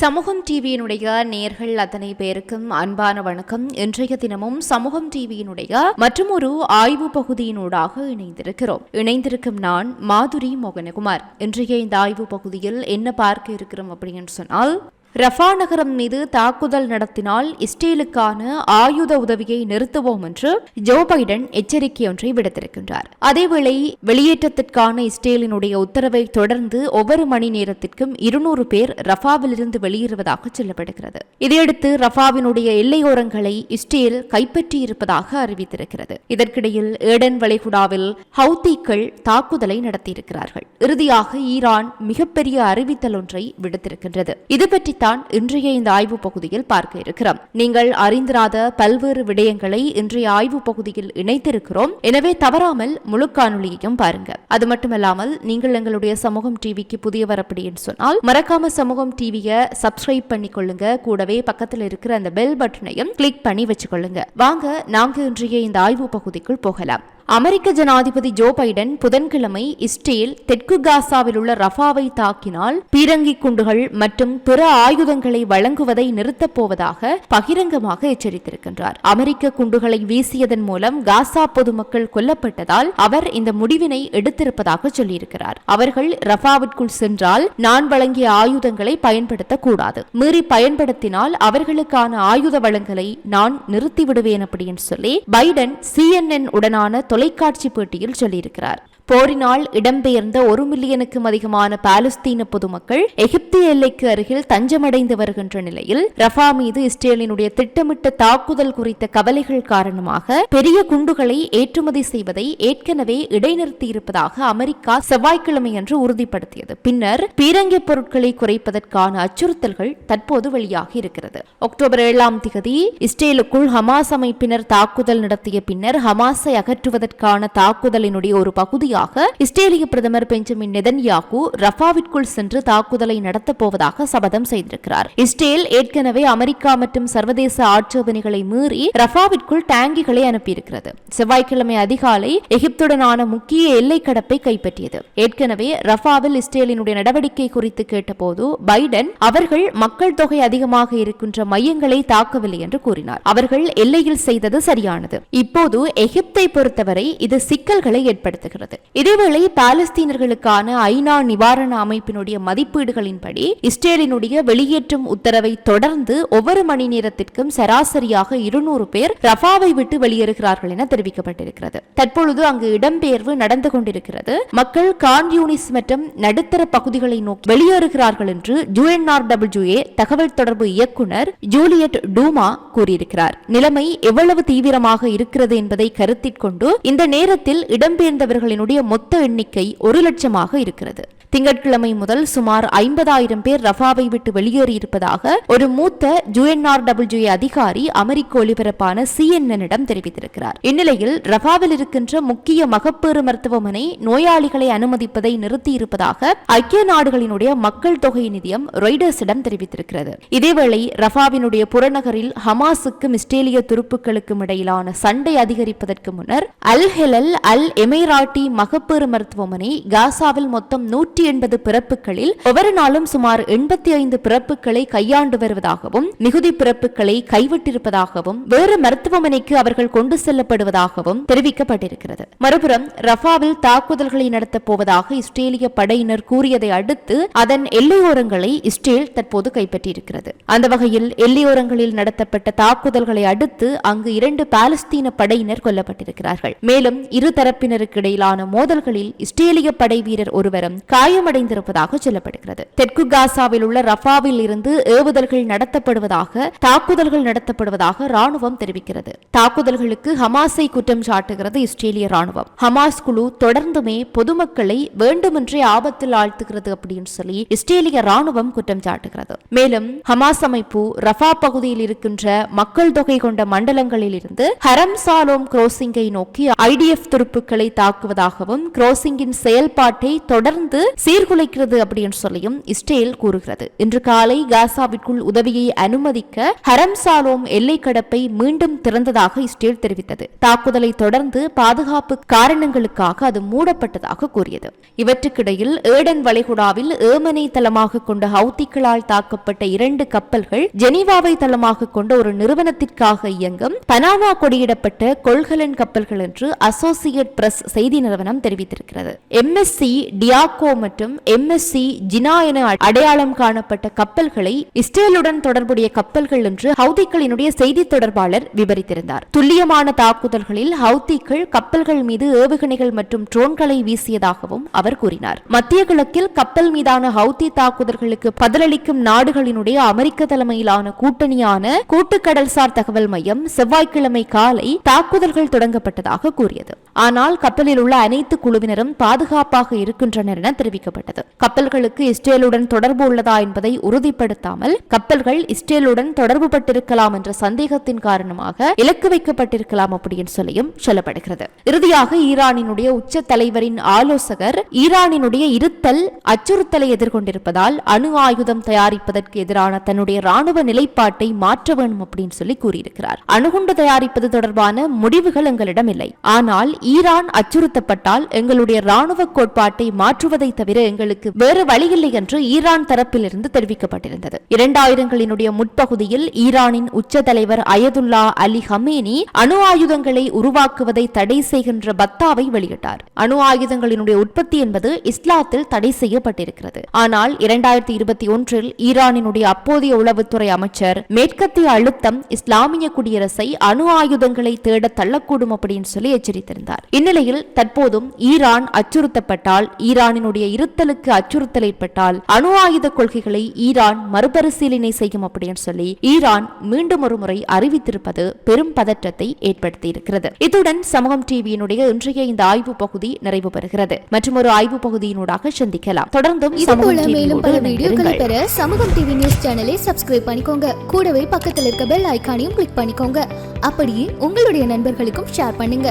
சமூகம் டிவியினுடைய நேர்கள் அத்தனை பேருக்கும் அன்பான வணக்கம். இன்றைய தினமும் சமூகம் டிவியினுடைய மற்றும் ஒரு ஆய்வு பகுதியினூடாக இணைந்திருக்கிறோம். இணைந்திருக்கும் நான் மாதுரி மோகனகுமார். இன்றைய இந்த ஆய்வு பகுதியில் என்ன பார்க்க இருக்கிறோம் அப்படின்னு சொன்னால் ரஃபா நகரம் மீது தாக்குதல் நடத்தினால் இஸ்ரேலுக்கான ஆயுத உதவியை நிறுத்துவோம் என்று ஜோ பைடன் எச்சரிக்கை ஒன்றை விடுத்திருக்கின்றார். அதேவேளை வெளியேற்றத்திற்கான இஸ்ரேலினுடைய உத்தரவை தொடர்ந்து ஒவ்வொரு மணி நேரத்திற்கும் இருநூறு பேர் ரஃபாவிலிருந்து வெளியேறுவதாக சொல்லப்படுகிறது. இதையடுத்து ரஃபாவினுடைய எல்லையோரங்களை இஸ்ரேல் கைப்பற்றியிருப்பதாக அறிவித்திருக்கிறது. இதற்கிடையில் ஏடன் வளைகுடாவில் ஹவுத்திக்கள் தாக்குதலை நடத்தியிருக்கிறார்கள். இறுதியாக ஈரான் மிகப்பெரிய அறிவித்தல் ஒன்றை விடுத்திருக்கின்றது. இது பற்றி தான் இன்றைய இந்த ஆய்வு பகுதியில் பார்க்க இருக்கிறோம். நீங்கள் அறிந்திராத பல்வேறு விடயங்களை இன்றைய ஆய்வு பகுதியில் இணைத்திருக்கிறோம். எனவே தவறாமல் முழு காணொலியையும் பாருங்க. அது மட்டுமல்லாமல் நீங்கள் எங்களுடைய சமூகம் டிவிக்கு புதியவர் அப்படின்னு சொன்னால் மறக்காம சமூகம் டிவியை சப்ஸ்கிரைப் பண்ணி கொள்ளுங்க. கூடவே பக்கத்தில் இருக்கிற அந்த பெல் பட்டனையும் கிளிக் பண்ணி வச்சுக்கொள்ளுங்க. வாங்க நாங்க இன்றைய இந்த ஆய்வு பகுதிக்குள் போகலாம். அமெரிக்க ஜனாதிபதி ஜோ பைடன் புதன்கிழமை இஸ்ரேல் தெற்கு காசாவில் உள்ள ரஃபாவை தாக்கினால் பீரங்கி குண்டுகள் மற்றும் பிற ஆயுதங்களை வழங்குவதை நிறுத்தப் போவதாக பகிரங்கமாக எச்சரித்திருக்கின்றார். அமெரிக்க குண்டுகளை வீசியதன் மூலம் காசா பொதுமக்கள் கொல்லப்பட்டதால் அவர் இந்த முடிவினை எடுத்திருப்பதாக சொல்லியிருக்கிறார். அவர்கள் ரஃபாவிற்குள் சென்றால் நான் வழங்கிய ஆயுதங்களை பயன்படுத்தக்கூடாது. மீறி பயன்படுத்தினால் அவர்களுக்கான ஆயுத வழங்கலை நான் நிறுத்திவிடுவேன் அப்படின்னு சொல்லி பைடன் சிஎன்என் உடனான தொலைக்காட்சி பேட்டியில் சொல்லியிருக்கிறார். போரினால் இடம்பெயர்ந்த ஒரு மில்லியனுக்கும் அதிகமான பாலஸ்தீன பொதுமக்கள் எகிப்திய எல்லைக்கு அருகில் தஞ்சமடைந்து வருகின்ற நிலையில் ரஃபா மீது இஸ்ரேலினுடைய திட்டமிட்ட தாக்குதல் குறித்த கவலைகள் காரணமாக பெரிய குண்டுகளை ஏற்றுமதி செய்வதை ஏற்கனவே இடைநிறுத்தியிருப்பதாக அமெரிக்கா செவ்வாய்க்கிழமை அன்று உறுதிப்படுத்தியது. பின்னர் பீரங்கி பொருட்களை குறைப்பதற்கான அச்சுறுத்தல்கள் தற்போது வெளியாகி இருக்கிறது. அக்டோபர் ஏழாம் திகதி இஸ்ரேலுக்குள் ஹமாஸ் அமைப்பினர் தாக்குதல் நடத்திய பின்னர் ஹமாஸை அகற்றுவதற்கான தாக்குதலினுடைய ஒரு பகுதியாக முன்னதாக இஸ்ரேலிய பிரதமர் பெஞ்சமின் நெதன்யாகு ரஃபாவிற்குள் சென்று தாக்குதலை நடத்தப் போவதாக சபதம் செய்திருக்கிறார். இஸ்ரேல் ஏற்கனவே அமெரிக்கா மற்றும் சர்வதேச ஆட்சேபனைகளை மீறி ரஃபாவிற்குள் டேங்கிகளை அனுப்பியிருக்கிறது. செவ்வாய்க்கிழமை அதிகாலை எகிப்துடனான முக்கிய எல்லை கடப்பை கைப்பற்றியது. ஏற்கனவே ரஃபாவில் இஸ்ரேலினுடைய நடவடிக்கை குறித்து கேட்டபோது பைடன் அவர்கள் மக்கள் தொகை அதிகமாக இருக்கின்ற மையங்களை தாக்கவில்லை என்று கூறினார். அவர்கள் எல்லையில் செய்தது சரியானது. இப்போது எகிப்தை பொறுத்தவரை இது சிக்கல்களை ஏற்படுத்துகிறது. இதேவேளை பாலஸ்தீனர்களுக்கான ஐநா நிவாரண அமைப்பினுடைய மதிப்பீடுகளின்படி இஸ்ரேலினுடைய வெளியேற்றும் உத்தரவை தொடர்ந்து ஒவ்வொரு மணி நேரத்திற்கும் சராசரியாக இருநூறு பேர் ரஃபாவை விட்டு வெளியேறுகிறார்கள் என தெரிவிக்கப்பட்டிருக்கிறது. தற்பொழுது அங்கு இடம்பெயர்வு நடந்து கொண்டிருக்கிறது. மக்கள் கான் யூனிஸ் மற்றும் நடுத்தர பகுதிகளை நோக்கி வெளியேறுகிறார்கள் என்று யுஎன்ஆர்டபிள்யூஏ தகவல் தொடர்பு இயக்குனர் ஜூலியட் டூமா கூறியிருக்கிறார். நிலைமை எவ்வளவு தீவிரமாக இருக்கிறது என்பதை கருத்தில் கொண்டு இந்த நேரத்தில் இடம்பெயர்ந்தவர்களினுடைய மொத்த எண்ணிக்கை ஒரு லட்சமாக இருக்கிறது. திங்கட்கிழமை முதல் சுமார் ஐம்பதாயிரம் பேர் ரஃபாவை விட்டு வெளியேறியிருப்பதாக ஒரு மூத்த யுஎன்ஆர்டபிள்யூ அதிகாரி அமெரிக்க ஒலிபரப்பான சிஎன்எனிடம் தெரிவித்திருக்கிறார். இந்நிலையில் ரஃபாவில் இருக்கின்ற முக்கிய மகப்பேறு மருத்துவமனை நோயாளிகளை அனுமதிப்பதை நிறுத்தியிருப்பதாக ஐக்கிய நாடுகளினுடைய மக்கள் தொகை நிதியம் ரொய்டர்ஸிடம் தெரிவித்திருக்கிறது. இதேவேளை ரஃபாவினுடைய புறநகரில் ஹமாஸுக்கும் இஸ்ரேலிய துருப்புக்களுக்கும் இடையிலான சண்டை அதிகரிப்பதற்கு முன்னர் அல் ஹெலல் அல் எமைராட்டி மகப்பேறு மருத்துவமனை காசாவில் மொத்தம் நூற்றி நூற்றி எண்பது பிறப்புகளில் ஒவ்வொரு நாளும் சுமார் எண்பத்தி ஐந்து பிறப்புகளை கையாண்டு வருவதாகவும் மிகுதி பிறப்புகளை கைவிட்டிருப்பதாகவும் வேறு மருத்துவமனைக்கு அவர்கள் கொண்டு செல்லப்படுவதாகவும் தெரிவிக்கப்பட்டிருக்கிறது. மறுபுறம் ரஃபாவில் தாக்குதல்களை நடத்தப் போவதாக இஸ்ரேலிய படையினர் கூறியதை அடுத்து அதன் எல்லையோரங்களை இஸ்ரேல் தற்போது கைப்பற்றியிருக்கிறது. அந்த வகையில் எல்லையோரங்களில் நடத்தப்பட்ட தாக்குதல்களை அடுத்து அங்கு இரண்டு பாலஸ்தீன படையினர் கொல்லப்பட்டிருக்கிறார்கள். மேலும் இரு தரப்பினருக்கு இடையிலான மோதல்களில் இஸ்ரேலிய படை வீரர் ஒருவரும் காயமடைந்திருப்பதாக சொல்லப்படுகிறது. தெற்கு காசாவில் உள்ள ரஃபாவில் இருந்து ஏவுதல்கள் நடத்தப்படுவதாக தாக்குதல்கள் நடத்தப்படுவதாக ராணுவம் தெரிவிக்கிறது. தாக்குதல்களுக்கு ஹமாஸை குற்றம் சாட்டுகிறது இஸ்ரேலிய ராணுவம் ஹமாஸ் குழு தொடர்ந்துமே பொதுமக்களை வேண்டுமென்றே ஆபத்தில் ஆழ்த்துகிறது அப்படின்னு சொல்லி இஸ்ரேலிய ராணுவம் குற்றம் சாட்டுகிறது. மேலும் ஹமாஸ் அமைப்பு ரஃபா பகுதியில் இருக்கின்ற மக்கள் தொகை கொண்ட மண்டலங்களில் இருந்து ஹரம் சாலோம் குரோசிங்கை நோக்கி ஐடிஎஃப் துருப்புக்களை தாக்குவதாகவும் குரோசிங்கின் செயல்பாட்டை தொடர்ந்து சீர்குலைக்கிறது அப்படின்னு சொல்லியும் இஸ்ரேல் கூறுகிறது. இன்று காலை காசாவிற்குள் உதவியை அனுமதிக்க ஹரம் சாலோம் எல்லை கடப்பை மீண்டும் திறந்ததாக இஸ்ரேல் தெரிவித்தது. தாக்குதலை தொடர்ந்து பாதுகாப்பு காரணங்களுக்காக அது மூடப்பட்டதாக கூறியது. இவற்றுக்கிடையில் ஏடன் வளைகுடாவில் ஏமனை தளமாக கொண்ட ஹவுத்திகளால் தாக்கப்பட்ட இரண்டு கப்பல்கள் ஜெனீவாவை தளமாக கொண்ட ஒரு நிறுவனத்திற்காக இயங்கும் பனாமா கொடியிடப்பட்ட கொள்கலன் கப்பல்கள் என்று அசோசியேட் பிரஸ் செய்தி நிறுவனம் தெரிவித்திருக்கிறது. எம்எஸ்சி டியாகோமன் மற்றும் எம்எஸ்சி ஜினா என அடையாளம் காணப்பட்ட கப்பல்களை இஸ்ரேலுடன் தொடர்புடைய கப்பல்கள் என்று ஹவுதிக்களினுடைய செய்தி தொடர்பாளர் விவரித்திருந்தார். துல்லியமான தாக்குதல்களில் ஹவுதிக்கள் கப்பல்கள் மீது ஏவுகணைகள் மற்றும் ட்ரோன்களை வீசியதாகவும் அவர் கூறினார். மத்திய கிழக்கில் கப்பல் மீதான ஹவுதி தாக்குதல்களுக்கு பதிலளிக்கும் நாடுகளினுடைய அமெரிக்க தலைமையிலான கூட்டணியான கூட்டு கடல்சார் தகவல் மையம் செவ்வாய்க்கிழமை காலை தாக்குதல்கள் தொடங்கப்பட்டதாக கூறியது. ஆனால் கப்பலில் உள்ள அனைத்து குழுவினரும் பாதுகாப்பாக இருக்கின்றனர் என தெரிவிக்கப்பட்டது கப்பல்களுக்கு இஸ்ரேலுடன் தொடர்பு உள்ளதா என்பதை உறுதிப்படுத்தாமல் கப்பல்கள் இஸ்ரேலுடன் தொடர்பு பட்டிருக்கலாம் என்ற சந்தேகத்தின் காரணமாக இலக்கு வைக்கப்பட்டிருக்கலாம் அப்படின்னு சொல்லியும் சொல்லப்படுகிறது. இறுதியாக ஈரானினுடைய உச்ச தலைவரின் ஆலோசகர் ஈரானினுடைய இருத்தல் அச்சுறுத்தலை எதிர்கொண்டிருப்பதால் அணு ஆயுதம் தயாரிப்பதற்கு எதிரான தன்னுடைய ராணுவ நிலைப்பாட்டை மாற்ற வேண்டும் அப்படின்னு சொல்லி கூறியிருக்கிறார். அணுகுண்டு தயாரிப்பது தொடர்பான முடிவுகள் எங்களிடம் இல்லை. ஆனால் ஈரான் அச்சுறுத்தப்பட்டால் எங்களுடைய ராணுவ கோட்பாட்டை மாற்றுவதை தவிர தவிர எங்களுக்கு வேறு வழியில்லை என்று ஈரான் தரப்பிலிருந்து தெரிவிக்கப்பட்டிருந்தது. இரண்டாயிரங்களினுடைய முற்பகுதியில் ஈரானின் உச்ச தலைவர் அயதுல்லா அலி ஹமேனி அணு ஆயுதங்களை உருவாக்குவதை தடை செய்கின்ற பத்தாவை வெளியிட்டார். அணு ஆயுதங்களினுடைய உற்பத்தி என்பது இஸ்லாத்தில் தடை செய்யப்பட்டிருக்கிறது. ஆனால் இரண்டாயிரத்தி இருபத்தி ஒன்றில் ஈரானினுடைய அப்போதைய உளவுத்துறை அமைச்சர் மேற்கத்திய அழுத்தம் இஸ்லாமிய குடியரசை அணு ஆயுதங்களை தேட தள்ளக்கூடும் அப்படின்னு சொல்லி எச்சரித்திருந்தார். இந்நிலையில் தற்போதும் ஈரான் அச்சுறுத்தப்பட்டால் ஈரானினுடைய இருத்தலுக்கு அச்சுறுத்தல் ஏற்பட்டால் அணு ஆயுத கொள்கைகளை ஈரான் மறுபரிசீலனை செய்யும் அப்படின்னு சொல்லி ஈரான் மீண்டும் ஒரு முறை அறிவித்திருப்பது பெரும் பதற்றத்தை ஏற்படுத்தியிருக்கிறது. இத்துடன் சமூகம் டிவியினுடைய இன்றைய இந்த ஆய்வு பகுதி நிறைவு பெறுகிறது. மற்றும் ஒரு ஆய்வு பகுதியினூடாக சந்திக்கலாம். தொடர்ந்தும் மேலும் பல வீடியோக்களை. பெற சமூகம் டிவி நியூஸ் சேனலை சப்ஸ்கிரைப் பண்ணிக்கோங்க. கூடவே பக்கத்தில் இருக்க பெல் ஐகானையும் கிளிக் பண்ணிக்கோங்க. அப்படியே உங்களுடைய நண்பர்களுக்கும் ஷேர் பண்ணுங்க.